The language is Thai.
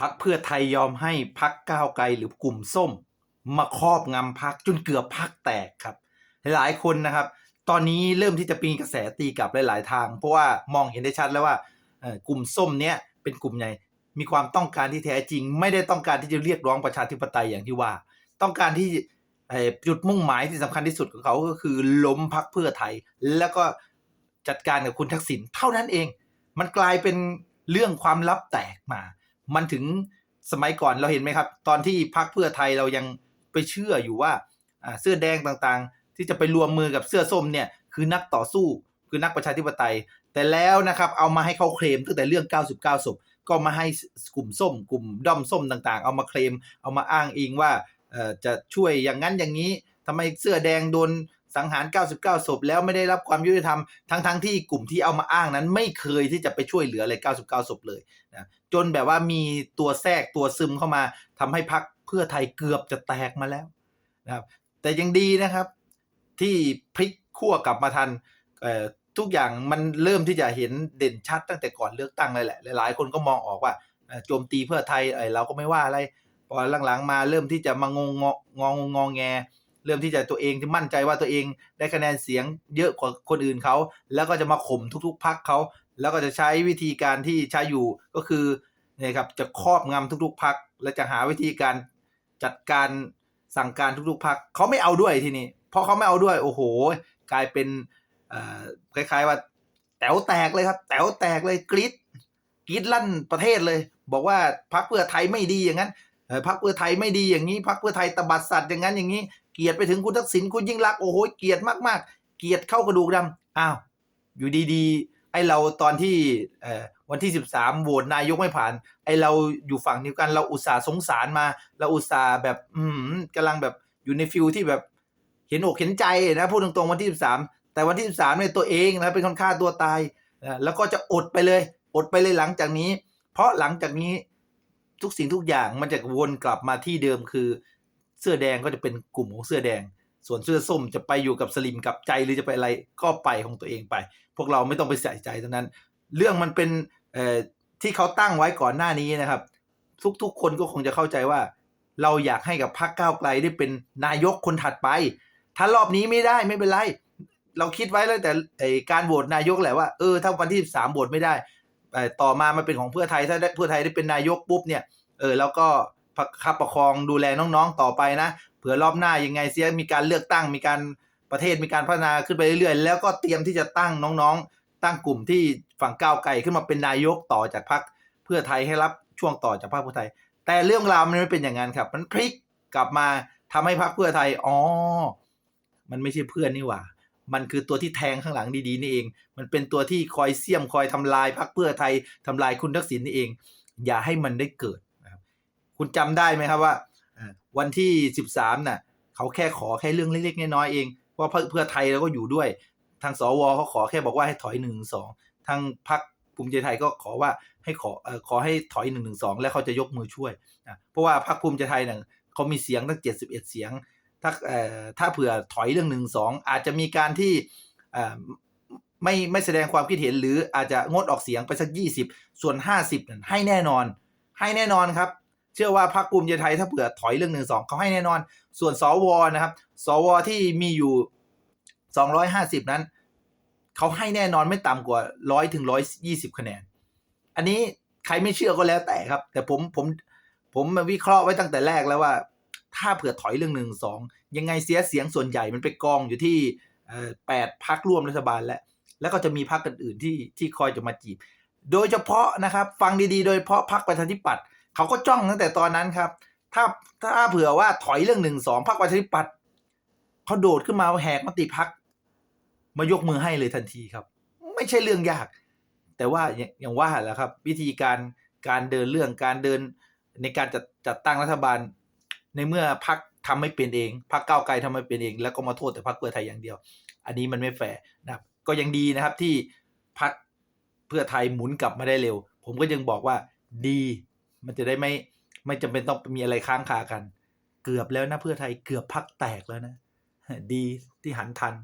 พักเพื่อไทยยอมให้พักก้าวไกลหรือกลุ่มส้ม มาครอบงำพักจนเกือบพักแตกครับ หลายคนนะครับ ตอนนี้เริ่มที่จะปีกระแสตีกลับหลาย ๆ ทาง เพราะว่ามองเห็นได้ชัดแล้วว่ากลุ่มส้มเนี้ยเป็นกลุ่มใหญ่มีความต้องการที่แท้จริง ไม่ได้ต้องการที่จะเรียกร้องประชาธิปไตยอย่างที่ว่า ต้องการที่จุดมุ่งหมายที่สำคัญที่สุดของเขาก็คือล้มพักเพื่อไทย แล้วก็จัดการกับคุณทักษิณเท่านั้นเอง มันกลายเป็นเรื่องความลับแตกมา มันถึงสมัยก่อนเราเห็นไหมครับ ตอนที่พักเพื่อไทยเรายังไปเชื่ออยู่ว่าเสื้อแดงต่างๆ ที่จะไปรวมมือกับเสื้อส้มเนี่ยคือนักต่อสู้คือนักประชาธิปไตย แต่แล้วนะครับเอามาให้เขาเคลมตั้งแต่เรื่อง 99ศพก็มาให้กลุ่มส้ม กลุ่มด้อมส้มต่างๆ เอามาเคลมเอามาอ้างอิงว่าจะช่วยอย่างนั้นอย่างนี้ทำไมเสื้อแดงโดน สังหาร 99 ศพแล้วไม่ได้รับความยุติธรรม ทั้งๆที่กลุ่มที่เอามาอ้างนั้น ไม่เคยที่จะไปช่วยเหลือเลย 99 ศพเลยนะจนแบบว่ามีตัวแทรกตัวซึมเข้ามาทำให้พักเพื่อไทยเกือบจะแตกมาแล้วนะครับ แต่ยังดีนะครับ ที่พลิกขั้วกลับมาทันทุกอย่างมันเริ่มที่จะเห็นเด่นชัดตั้งแต่ก่อนเลือกตั้งเลยแหละ หลายๆ คนก็มองออกว่าโจมตีเพื่อไทยเอ่ยเราก็ไม่ว่าอะไรพอหลังๆมาเริ่มที่จะมางงงงองงงแง เริ่มที่จะตัวเองที่มั่นใจว่าตัวเองได้คะแนนเสียงเยอะกว่าคนอื่นเขาแล้วก็จะมาข่มทุกๆพักเขาแล้วก็จะใช้วิธีการที่ใช้อยู่ก็คือเนี่ยครับจะครอบงำทุกๆพักและจะหาวิธีการจัดการสั่งการทุกๆพักเขาไม่เอาด้วยทีนี้พอเขาไม่เอาด้วย โอ้โห กลายเป็นคล้ายๆว่าแต๋วแตกเลยครับ แต๋วแตกเลยกรีดกรีดลั่นประเทศเลย บอกว่าพักเพื่อไทยไม่ดีอย่างนั้นพักเพื่อไทยไม่ดีอย่างนี้พักเพื่อไทยตบัดสัตว์อย่างนั้นอย่างนี้เกลียดไปถึงคุณทักษิณคุณยิ่งรักโอ้โหเกลียดมากๆ เกลียดเข้ากระดูกดำอ้าวอยู่ดีๆ ไอเราตอนที่เอ่อวันที่ 13โหวตนายกไม่ผ่าน ไอเราอยู่ฝั่งเดียวกัน เราอุตส่าห์สงสารมา เราอุตส่าห์แบบ อืมกำลังแบบอยู่ในฟิลที่แบบเห็นอกเห็นใจนะพูดตรงๆวันที่ 13 แต่วันที่ 13เนี่ยตัวเองนะเป็นคนฆ่าตัวตายนะแล้วก็จะอดไปเลย อดไปเลยหลังจากนี้ เพราะหลังจากนี้ทุกสิ่งทุกอย่างมันจะวนกลับมาที่เดิมคือ เสื้อแดงก็จะเป็นกลุ่มของเสื้อแดง ส่วนเสื้อส้มจะไปอยู่กับสลิมกับใจหรือจะไปอะไรก็ไปของตัวเองไป พวกเราไม่ต้องไปใส่ใจตรงนั้น เรื่องมันเป็นที่เขาตั้งไว้ก่อนหน้านี้นะครับ ทุกๆคนก็คงจะเข้าใจว่า เราอยากให้กับพรรคก้าวไกลได้เป็นนายกคนถัดไป ถ้ารอบนี้ไม่ได้ไม่เป็นไร เราคิดไว้แล้วแต่การโหวตนายกแหละว่าเออถ้าวันที่สามโหวตไม่ได้ต่อมามันเป็นของเพื่อไทยถ้าเพื่อไทยได้เป็นนายกปุ๊บเนี่ยเออแล้วก็ คับประคองดูแลน้องๆต่อไปนะ เผื่อรอบหน้ายังไงเสียมีการเลือกตั้งมีการประเทศมีการพัฒนาขึ้นไปเรื่อยๆ แล้วก็เตรียมที่จะตั้งน้องๆ ตั้งกลุ่มที่ฝั่งก้าวไกลขึ้นมาเป็นนายกต่อจากพรรคเพื่อไทยให้รับช่วงต่อจากพรรคเพื่อไทย แต่เรื่องราวมันไม่เป็นอย่างนั้นครับ มันพลิกกลับมาทำให้พรรคเพื่อไทยอ๋อมันไม่ใช่เพื่อนนี่หว่า มันคือตัวที่แทงข้างหลังดีๆนี่เอง มันเป็นตัวที่คอยเสี่ยมคอยทำลายพรรคเพื่อไทยทำลายคุณทักษิณนี่เอง อย่าให้มันได้เกิด คุณจำได้ไหมครับว่าวันที่สิบสามน่ะเขาแค่ขอแค่เรื่องเล็กๆน้อยๆเองว่าเพื่อไทยเราก็อยู่ด้วย ทางสวเขาขอแค่บอกว่าให้ถอยหนึ่งสองทางพรรคภูมิใจไทยก็ขอว่าให้ขอขอให้ถอยหนึ่งหนึ่งสองแล้วเขาจะยกมือช่วยเพราะว่าพรรคภูมิใจไทยเนี่ยเขามีเสียงตั้งเจ็ดสิบเอ็ดเสียง ถ้าถ้าเผื่อถอยเรื่องหนึ่งสองอาจจะมีการที่ไม่ไม่แสดงความคิดเห็นหรืออาจจะงดออกเสียงไปสักยี่สิบส่วนห้าสิบนั่นให้แน่นอน ให้แน่นอนครับ ชื่อว่าพรรคภูมิใจไทยถ้าเผื่อถอยเรื่องหนึ่งสองเขาให้แน่นอน ส่วนสวนะครับ สวที่มีอยู่สองร้อยห้าสิบนั้นเขาให้แน่นอนไม่ต่ำกว่าร้อยถึงร้อยยี่สิบคะแนน อันนี้ใครไม่เชื่อก็แล้วแต่ครับ แต่ผมผมผมมาวิเคราะห์ไว้ตั้งแต่แรกแล้วว่า ถ้าเผื่อถอยเรื่องหนึ่งสองยังไงเสียเสียงส่วนใหญ่มันไปกองอยู่ที่แปดพักร่วมรัฐบาลแล้วแล้วก็จะมีพักอื่นๆที่ที่คอยจะมาจีบ โดยเฉพาะนะครับ ฟังดีๆ โดยเฉพาะพักประชาธิปัตย์ เขาก็จ้องตั้งแต่ตอนนั้นครับ ถ้าถ้าเผื่อว่าถอยเรื่องหนึ่งสองพักประชาธิปัตย์เขาโดดขึ้นมาแหกมติพักมายกมือให้เลยทันทีครับ ไม่ใช่เรื่องยาก แต่ว่าอย่างว่าแหละครับ วิธีการการเดินเรื่องการเดินในการจัดจัดตั้งรัฐบาล ในเมื่อพักทำไม่เป็นเองพักก้าไกลทำไม่เป็นเอง แล้วก็มาโทษแต่พักเพื่อไทยอย่างเดียว อันนี้มันไม่แฟร์นะครับก็ยังดีนะครับที่พักเพื่อไทยหมุนกลับมาได้เร็ว ผมก็ยังบอกว่าดี มันจะได้ไม่ไม่จำเป็นต้องมีอะไรค้างคากัน เกือบแล้วนะเพื่อไทยเกือบพักแตกแล้วนะ ดีที่หันทัน